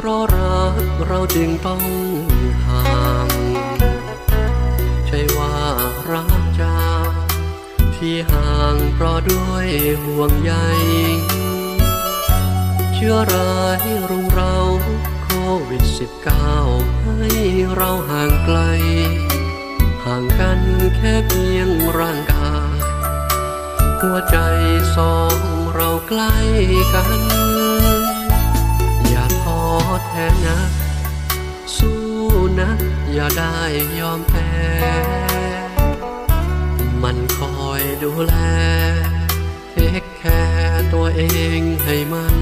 เพราะรักเราจึงต้องห่าง ใช่ว่ารักจางที่ห่างเพราะด้วยห่วงใย เชื้อร้ายรุมเราโควิดสิบเก้าให้เราห่างไกล ห่างกันแค่เพียงร่างกาย หัวใจสองเราใกล้กัน อย่าได้ยอมแพ้ มันคอยดูแล เทคแคร์ตัวเองให้มัน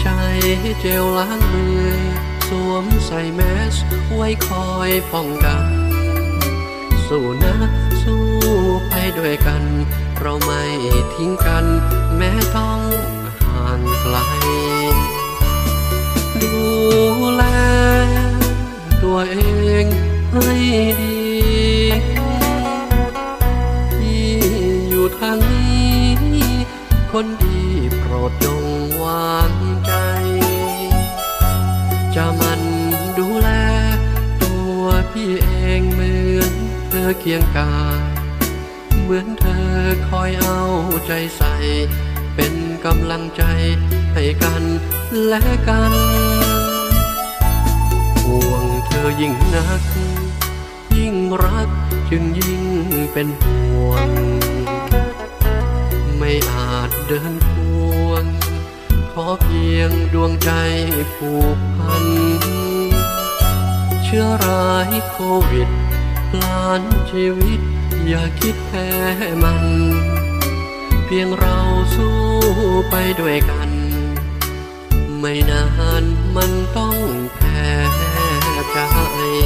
ใช้เจลล้างมือ สวมใส่แมส ไว้คอยป้องกัน สู้นะสู้ไปด้วยกัน เราไม่ทิ้งกัน แม้ต้องห่างไกล ดูแล ตัวเองให้ดีที่อยู่ทางนี้ คนดีโปรดจงวางใจ จะมันดูแล ตัวพี่เองเหมือนเธอเคียงกายเหมือนเธอคอยเอาใจใส่ เป็นกำลังใจให้กันและกัน ยิ่งนัก ยิ่งรักจึงยิ่งเป็นห่วง ไม่อาจเดินควง ขอเพียงดวงใจผูกพัน เชื้อร้ายโควิดพลานชีวิต อย่าคิดแพ้มัน เพียงเราสู้ไปด้วยกัน ไม่นานมันต้องแพ้ ใจ